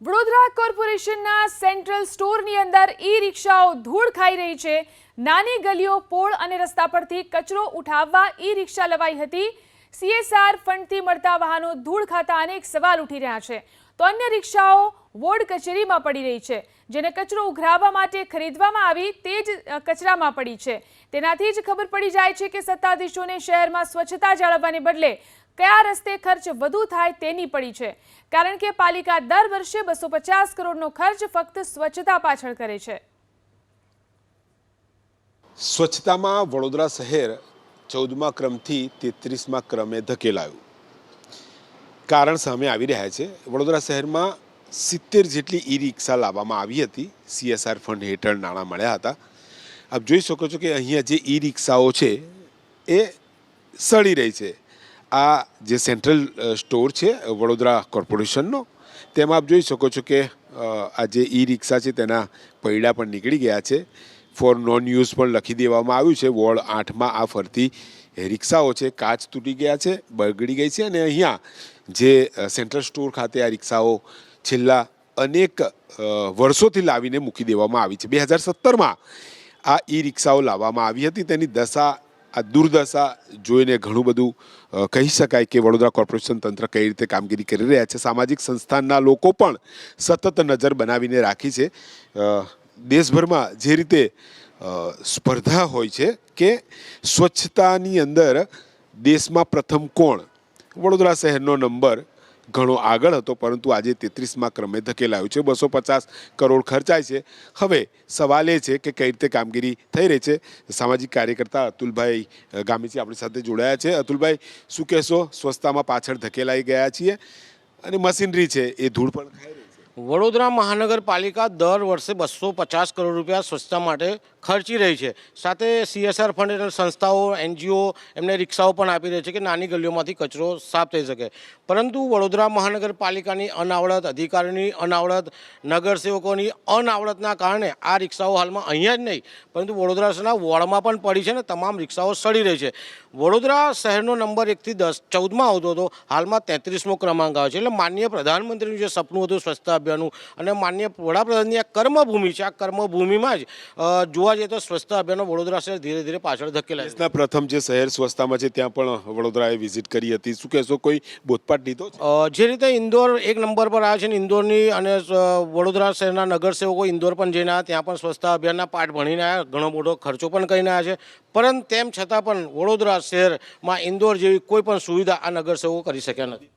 વડોદરા કોર્પોરેશનના સેન્ટ્રલ સ્ટોરની અંદર ઈ રિક્ષાઓ ધૂળ ખાઈ રહી છે. નાની ગલીઓ, પોળ અને રસ્તા પરથી કચરો ઉઠાવવા ઈ રિક્ષા લવાઈ હતી. સીએસઆર ફંડથી મળતા વાહનો ધૂળ ખાતા અનેક સવાલ ઉઠી રહ્યા છે. તો અન્ય રિક્ષાઓ વોર્ડ કચેરીમાં પડી રહી છે, જેને કચરો ઉઘરાવવા માટે ખરીદવામાં આવી તે જ કચરામાં પડી છે. તેનાથી જ ખબર પડી જાય છે કે સત્તાધીશોને શહેરમાં સ્વચ્છતા જાળવવાને બદલે કયા રસ્તે ખર્ચ વધુ થાય તેની પડી છે. કારણ કે પાલિકા દર વર્ષે બસો પચાસ કરોડનો ખર્ચ ફક્ત સ્વચ્છતા પાછળ કરે છે. સ્વચ્છતામાં વડોદરા શહેર ચૌદમા ક્રમથી તેત્રીસમાં ક્રમે ધકેલાયું. કારણ સામે આવી રહ્યા છે. વડોદરા શહેરમાં સિત્તેર જેટલી ઈ રિક્ષા લાવવામાં આવી હતી. સીએસઆર ફંડ હેઠળ નાણાં મળ્યા હતા. આપ જોઈ શકો છો કે અહીંયા જે ઈ રિક્ષાઓ છે, એ સડી રહી છે. આ જે સેન્ટ્રલ સ્ટોર છે, વડોદરા કોર્પોરેશનનો તેમાં આપ જોઈ શકો છો કે આ જે ઈ રિક્ષા છે તેના પૈડા પણ નીકળી ગયા છે. ફોર નોન યુઝ પણ લખી દેવામાં આવ્યું છે. વોર્ડ આઠમાં આ ફરતી રિક્ષાઓ છે. કાચ તૂટી ગયા છે, બગડી ગઈ છે અને અહીંયા જે સેન્ટ્રલ સ્ટોર ખાતે આ રિક્ષાઓ છેલ્લા અનેક વર્ષોથી લાવીને મૂકી દેવામાં આવી છે. બે હજાર સત્તરમાં આ ઈ રિક્ષાઓ લાવવામાં આવી હતી. તેની દશા આ દુર્દશા જોઈને ઘણું બધું કહી શકાય કે વડોદરા કોર્પોરેશન તંત્ર કઈ રીતે કામગીરી કરી રહ્યા છે. સામાજિક સંસ્થાનના લોકો પણ સતત નજર બનાવીને રાખી છે. દેશભરમાં જે રીતે સ્પર્ધા હોય છે કે સ્વચ્છતાની અંદર દેશમાં પ્રથમ કોણ? વડોદરા શહેરનો નંબર ઘણો આગળ હતો, પરંતુ આજે તેત્રીસમાં ક્રમે ધકેલાયો છે. બસો પચાસ કરોડ ખર્ચાય છે. હવે સવાલ એ છે કે કઈ રીતે કામગીરી થઈ રહી છે. સામાજિક કાર્યકર્તા અતુલભાઈ ગામીજી આપણી સાથે જોડાયા છે. અતુલભાઈ, શું કહેશો? સ્વચ્છતામાં પાછળ ધકેલાઈ ગયા છીએ. અને મશીનરી છે, એ ધૂળ પણ ખાઈ વડોદરા મહાનગરપાલિકા દર વર્ષે બસો પચાસ કરોડ રૂપિયા સ્વચ્છતા માટે ખર્ચી રહી છે. સાથે સીએસઆર ફંડ હેઠળ સંસ્થાઓ, એનજીઓ એમને રિક્ષાઓ પણ આપી રહી છે કે નાની ગલીઓમાંથી કચરો સાફ થઈ શકે. પરંતુ વડોદરા મહાનગરપાલિકાની અનાવડત અધિકારીની અનાવડત નગરસેવકોની અનાવડતના કારણે આ રિક્ષાઓ હાલમાં અહીંયા જ નહીં, પરંતુ વડોદરા શહેરના વોર્ડમાં પણ પડી છે ને તમામ રિક્ષાઓ સડી રહી છે. વડોદરા શહેરનો નંબર એકથી દસ, ચૌદમાં આવતો હતો, હાલમાં તેત્રીસમો ક્રમાંક આવે છે. એટલે માનનીય પ્રધાનમંત્રીનું જે સપનું હતું સ્વચ્છતા અભિયાનનું અને માન્ય વડાપ્રધાનની આ કર્મભૂમિ છે. આ કર્મભૂમિમાં જ જોવા જઈએ તો સ્વચ્છતા અભિયાનનો વડોદરા શહેર ધીરે ધીરે પાછળ ધકેલાય છે. દેશના પ્રથમ જે શહેર સ્વચ્છતામાં છે ત્યાં પણ વડોદરાએ વિઝિટ કરી હતી. શું કહેશો કોઈ બોધપાઠ લીધો જે રીતે ઇન્દોર એક નંબર પર આવ્યા છે ને ઇન્દોરની અને વડોદરા શહેરના નગરસેવકો ઇન્દોર પણ જઈને આવ્યા ત્યાં પણ સ્વચ્છતા અભિયાનના પાઠ ભણીને આવ્યા ઘણો મોટો ખર્ચો પણ કરીને આવ્યા છે. પરંતુ તેમ છતાં પણ વડોદરા શહેરમાં ઇન્દોર જેવી કોઈ પણ સુવિધા આ નગરસેવકો કરી શક્યા નથી.